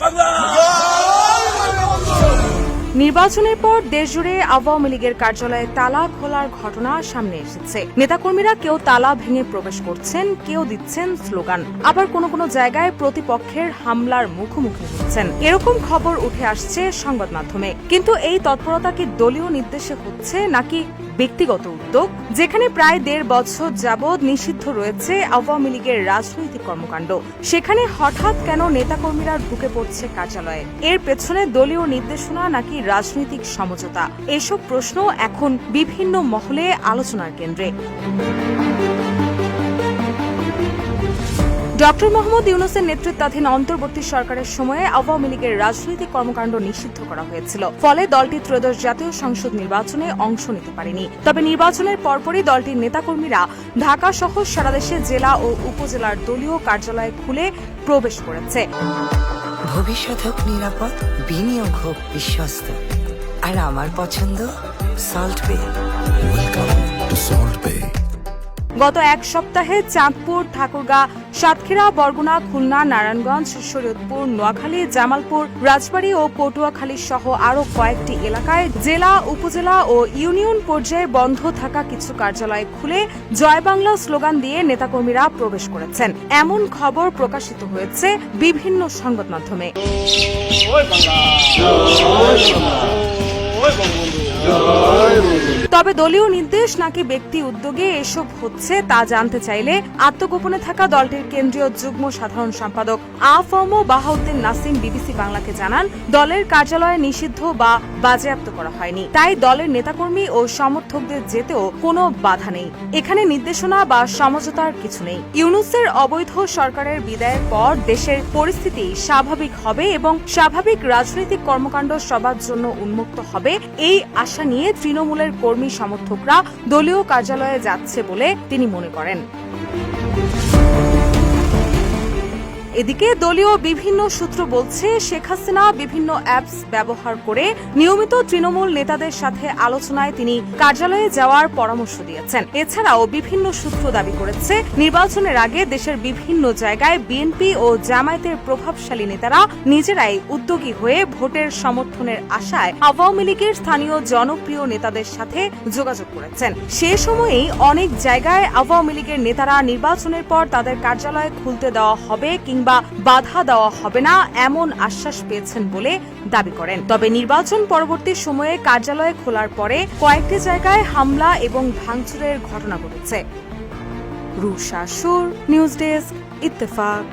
বাংলা নির্বাচনের পর দেশজুড়ে আওয়ামী লীগের কার্যালয়ে তালা খোলার ঘটনা সামনে এসেছে। নেতাকর্মীরা কেউ তালা ভেঙে প্রবেশ করছেন, কেউ দিচ্ছেন স্লোগান। আবার কোনো কোনো জায়গায় প্রতিপক্ষের হামলার মুখোমুখি হচ্ছেন। এরকম খবর উঠে আসছে সংবাদ মাধ্যমে। কিন্তু এই তৎপরতা কি দলীয় নির্দেশে হচ্ছে নাকি ব্যক্তিগত উদ্যোগ? যেখানে প্রায় দেড় বছর যাবৎ নিষিদ্ধ রয়েছে আওয়ামী লীগের রাজনৈতিক কর্মকাণ্ড। সেখানে হঠাৎ কেন নেতাকর্মীরা ঢুকে পড়ছে কার্যালয়ে? এর পেছনে দলীয় নির্দেশনা নাকি রাজনৈতিক সমঝোতা। এসব প্রশ্ন এখন বিভিন্ন মহলে আলোচনার কেন্দ্রে। ডক্টর মোহাম্মদ ইউনুসের নেতৃত্বাধীন অন্তর্বর্তী সরকারের সময়ে আওয়ামী লীগের রাজনৈতিক কর্মকাণ্ড নিষিদ্ধ করা হয়েছিল। ফলে দলটি ত্রয়োদশ জাতীয় সংসদ নির্বাচনে অংশ নিতে পারেনি। তবে নির্বাচনের পরপরই দলটির নেতাকর্মীরা ঢাকা সহ সারাদেশে জেলা ও উপজেলার দলীয় কার্যালয়ে খুলে প্রবেশ করেছে। ভবিষ্যৎ হোক নিরাপদ বিনিয়োগ হোক বিশ্বস্ত আর আমার পছন্দ সল্ট পে. গত এক সপ্তাহে চাঁদপুর ঠাকুরগাঁ সাতক্ষীরা, বরগুনা, খুলনা, নারায়ণগঞ্জ শরীয়তপুর নোয়াখালী, জামালপুর, রাজবাড়ী ও পটুয়াখালী সহ আরও কয়েকটি এলাকায় জেলা, উপজেলা ও ইউনিয়ন পর্যায়ে বন্ধ থাকা কিছু কার্যালয় খুলে জয় বাংলা স্লোগান দিয়ে নেতাকর্মীরা প্রবেশ করেছেন। এমন খবর প্রকাশিত হয়েছে বিভিন্ন সংবাদ মাধ্যমে। তবে দলীয় নির্দেশ নাকি ব্যক্তি উদ্যোগে এসব হচ্ছে তা জানতে চাইলে আত্মগোপনে থাকা দলটির কেন্দ্রীয় যুগ্ম সাধারণ সম্পাদক আফম বাহাউদ্দিন নাসিম বিবিসি বাংলাকে জানান, দলের কার্যালয়ে নিষিদ্ধ বা বাজেয়াপ্ত করা হয়নি। তাই দলের নেতাকর্মী ও সমর্থকদের যেতেও কোনো বাধা নেই। এখানে নির্দেশনা বা সমঝোতার কিছু নেই। ইউনুসের অবৈধ সরকারের বিদায়ের পর দেশের পরিস্থিতি স্বাভাবিক হবে এবং স্বাভাবিক রাজনৈতিক কর্মকাণ্ড সবার জন্য উন্মুক্ত হবে, এই আশা নিয়ে তৃণমূলের কর্মী সমর্থকরা দলীয় কার্যালয়ে যাচ্ছে বলে তিনি মনে করেন। এদিকে দলীয় বিভিন্ন সূত্র বলছে, শেখ হাসিনা বিভিন্ন অ্যাপস ব্যবহার করে নিয়মিত তৃণমূল নেতাদের সাথে আলোচনায় তিনি কার্যালয়ে যাওয়ার পরামর্শ দিয়েছেন। এছাড়াও বিভিন্ন সূত্র দাবি করেছে, নির্বাচনের আগে দেশের বিভিন্ন জায়গায় বিএনপি ও জামায়াতের প্রভাবশালী নেতারা নিজেরাই উদ্যোগী হয়ে ভোটের সমর্থনের আশায় আওয়ামী লীগের স্থানীয় জনপ্রিয় নেতাদের সাথে যোগাযোগ করেছেন। সে সময়েই অনেক জায়গায় আওয়ামী লীগের নেতারা নির্বাচনের পর তাদের কার্যালয় খুলতে দেওয়া হবে কিংবা বাধা দেওয়া হবে না, এমন আশ্বাস পেয়েছেন বলে দাবি করেন। তবে নির্বাচন পরবর্তী সময়ে কার্যালয় খোলার পরে কয়েকটি জায়গায় হামলা এবং ভাঙচুরের ঘটনা ঘটেছে। রুশাসুর নিউজ ডেস্ক, ইত্তেফাক।